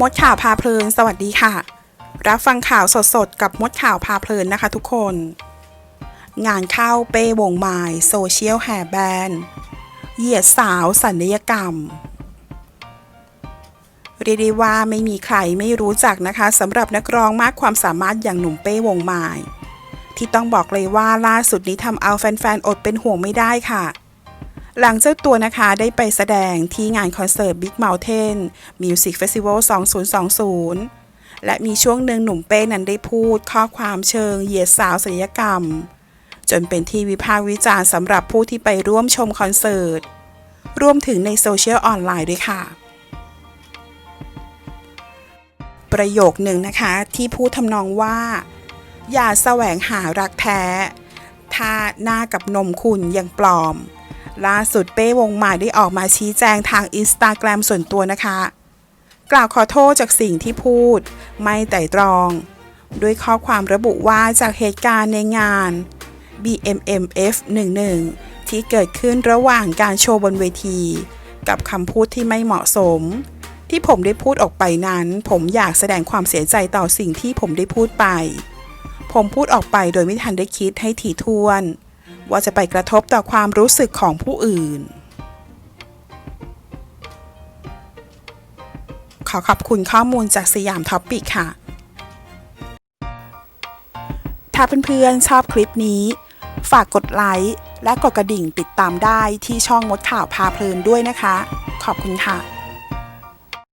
มดข่าวพาเพลิน สวัสดีค่ะ รับฟังข่าวสดๆ กับมดข่าวพาเพลินนะคะทุกคน งานเข้าเป้วงไม้โซเชียลแฮร์แบนเหยียดสาวสัญญกรรม เรียกได้ว่าไม่มีใครไม่รู้จักนะคะสำหรับนักร้องมากความสามารถอย่างหนุ่มเป้วงไม้ที่ต้องบอกเลยว่าล่าสุดนี้ทำเอาแฟนๆ อดเป็นห่วงไม่ได้ค่ะ หลังเจ้าตัวนะคะได้ไปแสดงที่งานคอนเสิร์ต Big Mountain Music Festival 2020 และมีช่วงหนึ่งหนุ่มเป้นั้นได้พูดข้อความเชิงเหยียดสาวศัลยกรรม จนเป็นที่วิพากษ์วิจารณ์สำหรับผู้ที่ไปร่วมชมคอนเสิร์ต รวมถึงในโซเชียลออนไลน์ด้วยค่ะ ประโยคหนึ่งนะคะที่พูดทำนองว่า อย่าแสวงหารักแท้ ถ้าหน้ากับนมคุณยังปลอม ล่าสุดเป้วงใหม่ได้ออกมาชี้แจงทางอินสตาแกรมส่วนตัวนะคะ กล่าวขอโทษจากสิ่งที่พูด ไม่ไต่ตรอง ด้วยข้อความระบุว่าจากเหตุการณ์ในงาน BMMF 11ที่เกิดขึ้นระหว่างการโชว์บนเวที กับคำพูดที่ไม่เหมาะสม ที่ผมได้พูดออกไปนั้น ผมอยากแสดงความเสียใจต่อสิ่งที่ผมได้พูดไป ผมพูดออกไปโดยไม่ทันได้คิดให้ถี่ถ้วน ว่าจะไปกระทบต่อความรู้สึกของผู้อื่น ขอขอบคุณข้อมูลจากสยามท็อปปิกค่ะ ถ้าเพื่อนๆชอบคลิปนี้ ฝากกดไลค์และกดกระดิ่งติดตามได้ที่ช่องมดข่าวพาเพลินด้วยนะคะ ขอบคุณค่ะ